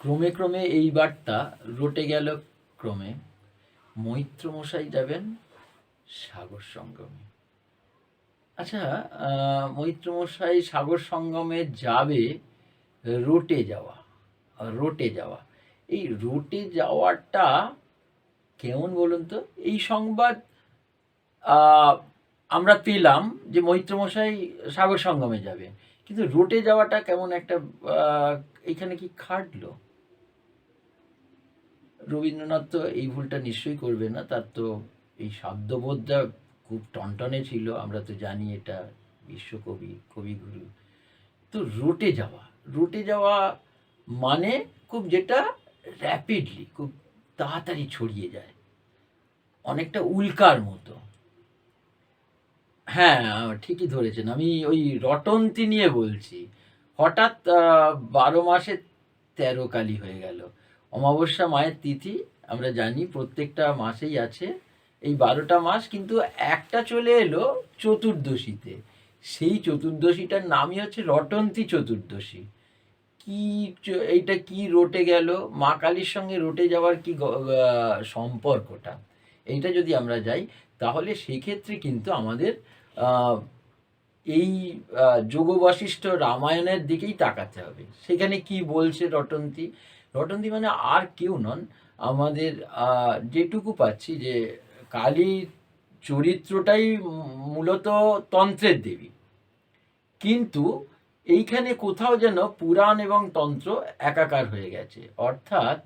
ক্রমে ক্রমে এই বার্তা রটে গেল ক্রমে। মৈত্র মশাই যাবেন সাগর সঙ্গমে। আচ্ছা আহ, মৈত্র মশাই সাগর সঙ্গমে যাবে রোটে যাওয়া রোটে যাওয়া। এই রোটে যাওয়াটা কেমন বলুন তো? এই সংবাদ আমরা পেলাম যে মৈত্র মশাই সাগর সঙ্গমে যাবে কিন্তু রোটে যাওয়াটা কেমন একটা এখানে কি খাটলো? রবীন্দ্রনাথ তো এই ভুলটা নিশ্চয়ই করবে না। তার তো এই শব্দবোধটা খুব টনটনে ছিল। আমরা তো জানি এটা বিশ্বকবি, কবিগুরু। তো রোটে যাওয়া। রোটে যাওয়া মানে খুব যেটা র্যাপিডলি খুব তাড়াতাড়ি ছড়িয়ে যায়। অনেকটা উল্কার মতো। হ্যাঁ ঠিকই ধরেছেন। আমি ওই রটন্তি নিয়ে বলছি। হঠাৎ বারো মাসে তেরো কালি হয়ে গেল। অমাবস্যা মায়ের তিথি আমরা জানি প্রত্যেকটা মাসেই আছে। এই বারোটা মাস কিন্তু একটা চলে এলো চতুর্দশীতে। সেই চতুর্দশীটার নামই হচ্ছে রটন্তি চতুর্দশী। কি এইটা কি রটে গেল? মা কালীর সঙ্গে রটে যাওয়ার কি সম্পর্কটা? এইটা যদি আমরা যাই তাহলে সেক্ষেত্রে কিন্তু আমাদের এই আহ, যোগ বশিষ্ঠ রামায়ণের দিকেই তাকাতে হবে। সেখানে কি বলছে রটন্তি? রটন্তি মানে আর কেউ নন আমাদের যেটুকু পাচ্ছি যে কালী চরিত্রটাই মূলত তন্ত্রের দেবী। কিন্তু এইখানে কোথাও যেন পুরাণ এবং তন্ত্র একাকার হয়ে গেছে। অর্থাৎ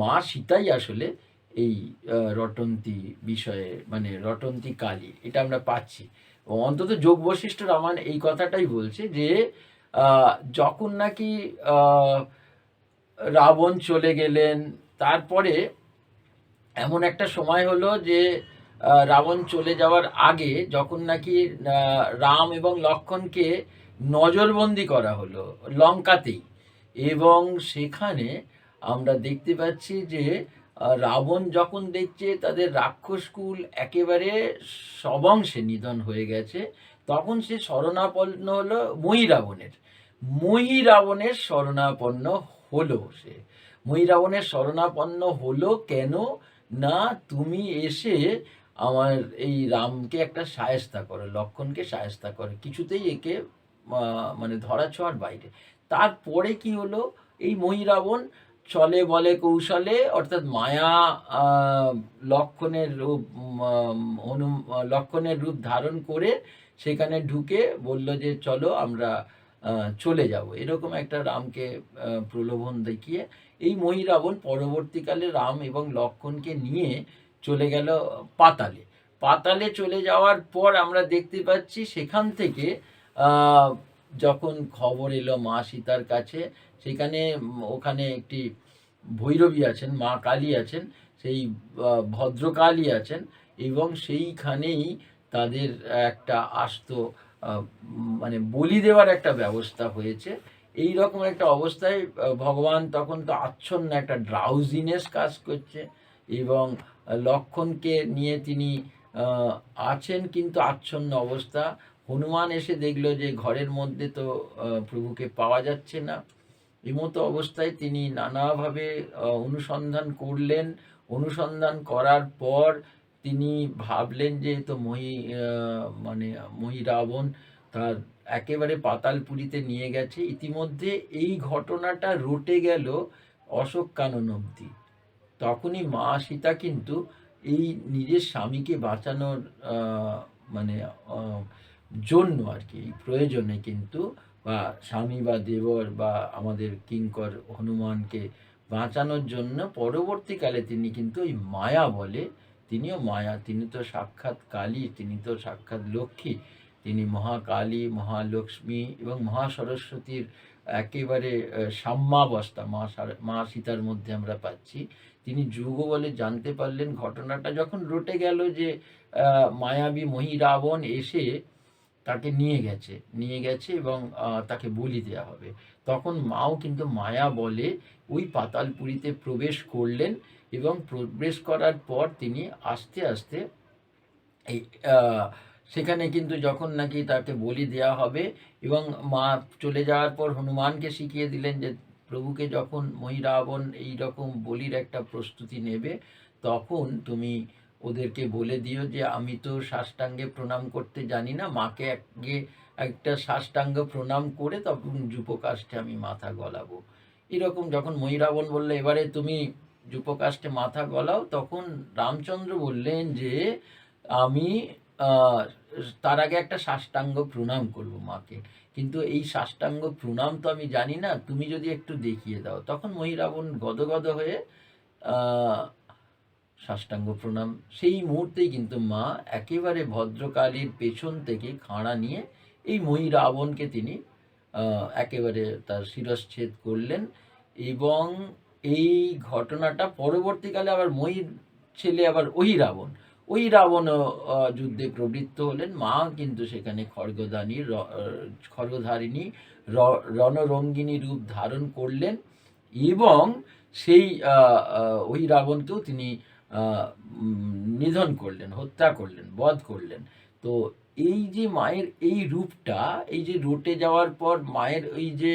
মা সীতাই আসলে এই রটন্তি বিষয়ে মানে রটন্তি কালী এটা আমরা পাচ্ছি। অন্তত যোগ বশিষ্ঠ রামায়ণ এই কথাটাই বলছে যে যখন নাকি আহ, রাবণ চলে গেলেন। তারপরে এমন একটা সময় হলো যে রাবণ চলে যাওয়ার আগে যখন নাকি রাম এবং লক্ষণকে নজরবন্দি করা হলো লঙ্কাতেই। এবং সেখানে আমরা দেখতে পাচ্ছি যে রাবণ যখন দেখছে তাদের রাক্ষসকুল একেবারে সবংশে নিধন হয়ে গেছে, তখন সে শরণাপন্ন হলো মই রাবণের রাবণের শরণাপন্ন হলো সে। মই রাবণের শরণাপন্ন হলো কেন? না, তুমি এসে আমার এই রামকে একটা সায়স্তা করো, লক্ষণকে সায়স্তা করো। কিছুতেই একে মানে ধরা ছোঁয়ার বাইরে। তারপরে কি হলো? এই মই রাবণ চলে বলে কৌশলে, অর্থাৎ মায়া লক্ষণের রূপ লক্ষণের রূপ ধারণ করে সেখানে ঢুকে বলল যে, চলো আমরা চলে যাব। এরকম একটা রামকে প্রলোভন দেখিয়ে এই মই রাবণ পরবর্তীকালে রাম এবং লক্ষণকে নিয়ে চলে গেল পাতালে। পাতালে চলে যাওয়ার পর আমরা দেখতে পাচ্ছি সেখান থেকে যখন খবর এলো মা সীতার কাছে, সেখানে ওখানে একটি ভৈরবী আছেন, মা কালী আছেন, সেই ভদ্রকালী আছেন এবং সেইখানেই তাদের একটা আস্ত মানে বলি দেওয়ার একটা ব্যবস্থা হয়েছে। এই রকম একটা অবস্থায় ভগবান তখন তো আচ্ছন্ন একটা ড্রাউজিনেস কাজ করছে এবং লক্ষণকে নিয়ে তিনি আছেন কিন্তু আচ্ছন্ন অবস্থা। হনুমান এসে দেখল যে ঘরের মধ্যে তো প্রভুকে পাওয়া যাচ্ছে না। এমতো অবস্থায় তিনি নানাভাবে অনুসন্ধান করলেন। অনুসন্ধান করার পর তিনি ভাবলেন যে তো মহি মানে মহি রাবণ তার একেবারে পাতালপুরীতে নিয়ে গেছে। ইতিমধ্যে এই ঘটনাটা রটে গেল অশোক কানন অবধি তখনই মা সীতা কিন্তু এই নিজের স্বামীকে বাঁচানোর মানে জন্য আর কি প্রয়োজনে কিন্তু বা স্বামী বা দেবর বা আমাদের কিঙ্কর হনুমানকে বাঁচানোর জন্য পরবর্তীকালে তিনি কিন্তু ওই মায়া বলে তিনিও মায়া, তিনি তো সাক্ষাৎ কালী, তিনি তো সাক্ষাৎ লক্ষ্মী, তিনি মহাকালী, মহালক্ষ্মী এবং মহাসরস্বতীর একেবারে সাম্যাবস্থা, মা মা সীতার মধ্যে আমরা পাচ্ছি। তিনি যুগ বলে জানতে পারলেন ঘটনাটা যখন রটে গেল যে মায়াবী মহি রাবণ এসে তাকে নিয়ে গেছে নিয়ে গেছে এবং তাকে বলি দেওয়া হবে। তখন মাও কিন্তু মায়া বলে ওই পাতালপুরীতে প্রবেশ করলেন এবং প্রবেশ করার পর তিনি আস্তে আস্তে এই সেখানে কিন্তু যখন নাকি তাকে বলি দেওয়া হবে এবং মা চলে যাওয়ার পর হনুমানকে শিখিয়ে দিলেন যে প্রভুকে যখন মহিরাবণ এই রকম বলির একটা প্রস্তুতি নেবে, তখন তুমি ওদেরকে বলে দিও যে আমি তো সাষ্টাঙ্গে প্রণাম করতে জানি না, মাকে আগে একটা সাষ্টাঙ্গ প্রণাম করে তখন যুপকাষ্ঠে আমি মাথা গলাবো। এরকম যখন মহিরাবণ বললে, এবারে তুমি যুপকাষ্ঠে মাথা গলাও, তখন রামচন্দ্র বললেন যে, আমি তার আগে একটা সাষ্টাঙ্গ প্রণাম করব মাকে। কিন্তু এই সাষ্টাঙ্গ প্রণাম তো আমি জানি না, তুমি যদি একটু দেখিয়ে দাও। তখন মহিরাবণ গদগদ হয়ে সাষ্টাঙ্গ প্রণাম। সেই মুহূর্তেই কিন্তু মা একেবারে ভদ্রকালীর পেছন থেকে খাঁড়া নিয়ে এই মহিরাবণকে তিনি একেবারে তার শিরশ্ছেদ করলেন এবং এই ঘটনাটা পরবর্তীকালে আবার মহির ছেলে আবার ওই রাবণ ওই রাবণও আহ, যুদ্ধে প্রবৃত্ত হলেন। মা কিন্তু সেখানে খড়গদানী র- খড়গধারিণী রণরঙ্গিনী রূপ ধারণ করলেন এবং সেই ওই রাবণকেও তিনি নিধন করলেন হত্যা করলেন বধ করলেন। তো এই যে মায়ের এই রূপটা এই যে রোটে যাওয়ার পর মায়ের ওই যে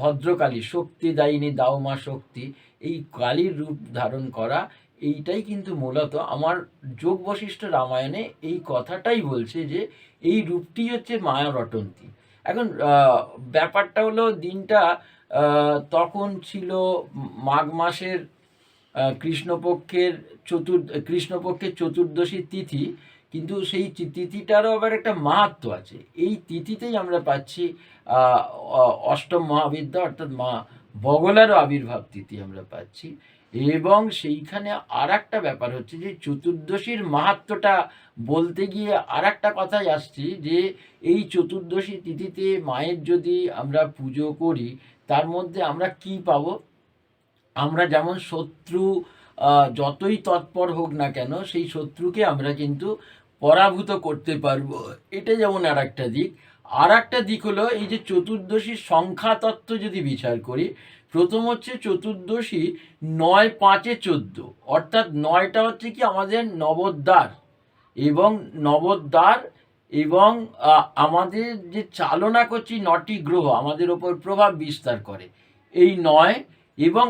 ভদ্রকালী শক্তিদায়িনী দাওমা শক্তি, এই কালীর রূপ ধারণ করা, এইটাই কিন্তু মূলত আমার যোগ বশিষ্ঠ রামায়ণে এই কথাটাই বলছে যে, এই রূপটি হচ্ছে মায়া রটন্তী। এখন ব্যাপারটা হলো দিনটা তখন ছিল মাঘ মাসের কৃষ্ণপক্ষের চতুর, কৃষ্ণপক্ষের চতুর্দশী তিথি, কিন্তু সেই তিথিটারও আবার একটা মাহাত্ম আছে। এই তিথিতেই আমরা পাচ্ছি অষ্টম মহাবিদ্যা অর্থাৎ মা বগলারও আবির্ভাব তিথি আমরা পাচ্ছি। এবং সেইখানে আর একটা ব্যাপার হচ্ছে যে, চতুর্দশীর মাহাত্মটা বলতে গিয়ে আর একটা কথাই আসছি যে, এই চতুর্দশী তিথিতে মায়ের যদি আমরা পুজো করি, তার মধ্যে আমরা কি পাব? আমরা যেমন শত্রু যতই তৎপর হোক না কেন, সেই শত্রুকে আমরা কিন্তু পরাভূত করতে পারব। এটা যেমন আর একটা দিক আর একটা দিক হলো এই যে চতুর্দশীর সংখ্যা তত্ত্ব যদি বিচার করি, প্রথম হচ্ছে চতুর্দশী নয় পাঁচে চোদ্দ, অর্থাৎ নয়টা হচ্ছে কি আমাদের নবদ্বার এবং নবদ্বার এবং আমাদের যে চালনা করছি নটি গ্রহ আমাদের ওপর প্রভাব বিস্তার করে। এই নয় এবং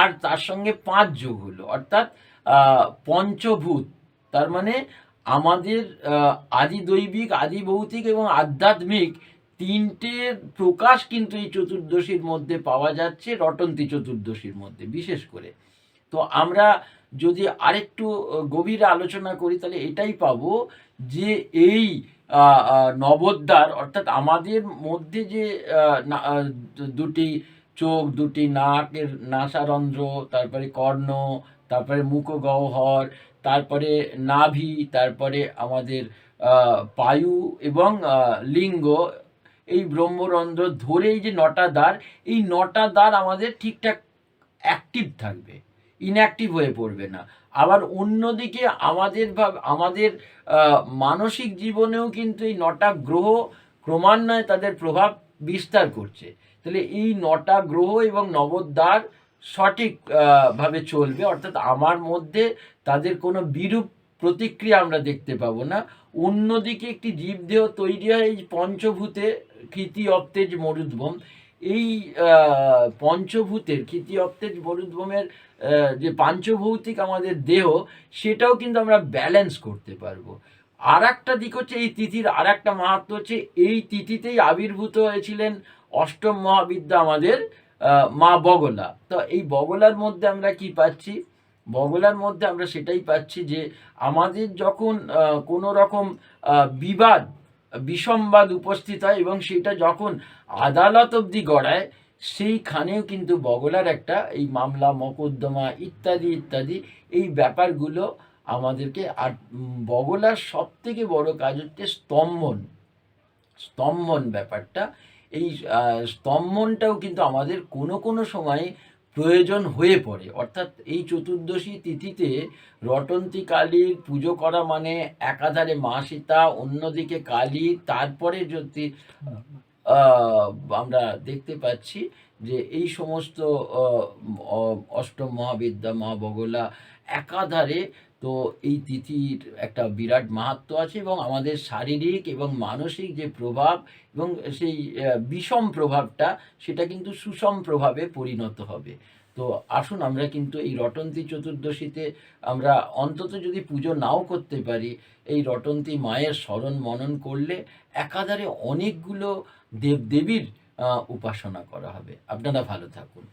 আর তার সঙ্গে পাঁচ যোগ হলো, অর্থাৎ পঞ্চভূত, তার মানে আমাদের আদি দৈবিক আদি ভৌতিক এবং আধ্যাত্মিক তিনটের প্রকাশ কিন্তু এই চতুর্দশীর মধ্যে পাওয়া যাচ্ছে রটন্তী চতুর্দশীর মধ্যে বিশেষ করে। তো আমরা যদি আরেকটু গভীরে আলোচনা করি তাহলে এটাই পাবো যে এই আহ, অর্থাৎ আমাদের মধ্যে যে দুটি চোখ দুটি নাকের নাসারন্ধ্র তারপরে কর্ণ তারপরে মুখগহ্বর, তারপরে নাভি, তারপরে আমাদের পায়ু এবং লিঙ্গ। এই ব্রহ্মরন্ধ্র ধরে এই যে নটা দ্বার, এই নটা দ্বার আমাদের ঠিকঠাক অ্যাক্টিভ থাকবে ইনঅ্যাক্টিভ হয়ে পড়বে না। আবার অন্যদিকে আমাদের ভাব আমাদের মানসিক জীবনেও কিন্তু এই নটা গ্রহ ক্রমান্বয়ে তাদের প্রভাব বিস্তার করছে। তাহলে এই নটা গ্রহ এবং নবদ্বার সঠিক ভাবে চলবে। অর্থাৎ আমার মধ্যে তাদের কোনো বিরূপ প্রতিক্রিয়া আমরা দেখতে পাবো না। অন্যদিকে একটি জীবদেহ তৈরি হয় এই পঞ্চভূতে, কৃতি অপ্তেজ মরুদ্ভম। এই পঞ্চভূতের, কৃতি অপ্তেজ মরুদ্ভমের যে পাঞ্চভৌতিক আমাদের দেহ, সেটাও কিন্তু আমরা ব্যালেন্স করতে পারব। আর একটা দিক হচ্ছে, এই তিথির আর একটা মাহাত্ম হচ্ছে, এই তিথিতেই আবির্ভূত হয়েছিলেন অষ্টম মহাবিদ্যা আমাদের মা বগলা। তো এই বগলার মধ্যে আমরা কি পাচ্ছি? বগলার মধ্যে আমরা সেটাই পাচ্ছি যে আমাদের যখন কোনো রকম বিবাদ বিসম্বাদ উপস্থিত হয় এবং সেটা যখন আদালত অবধি গড়ায়, সেইখানেও কিন্তু বগলার একটা এই মামলা, মকদ্দমা ইত্যাদি ইত্যাদি এই ব্যাপারগুলো আমাদেরকে আর বগলার সব থেকে বড় কাজ হচ্ছে স্তম্ভন। স্তম্ভন ব্যাপারটা এই স্তম্ভনটাও কিন্তু আমাদের কোনো কোনো সময় প্রয়োজন হয়ে পড়ে। অর্থাৎ এই চতুর্দশী তিথিতে রটন্তী কালীর পুজো করা মানে একাধারে মা সীতা, অন্যদিকে কালী, তারপরে যদি আমরা দেখতে পাচ্ছি যে এই সমস্ত অষ্টম মহাবিদ্যা মা বগলা একাধারে তো এই তিথির একটা বিরাট মাহাত্ম্য আছে এবং আমাদের শারীরিক এবং মানসিক যে প্রভাব এবং সেই বিষম প্রভাবটা সেটা কিন্তু সুষম প্রভাবে পরিণত হবে। তো আসুন আমরা কিন্তু এই রটন্তী চতুর্দশীতে আমরা অন্তত যদি পুজো নাও করতে পারি, এই রটন্তী মায়ের স্মরণ মনন করলে একাধারে অনেকগুলো দেবদেবীর উপাসনা করা হবে। আপনারা ভালো থাকুন।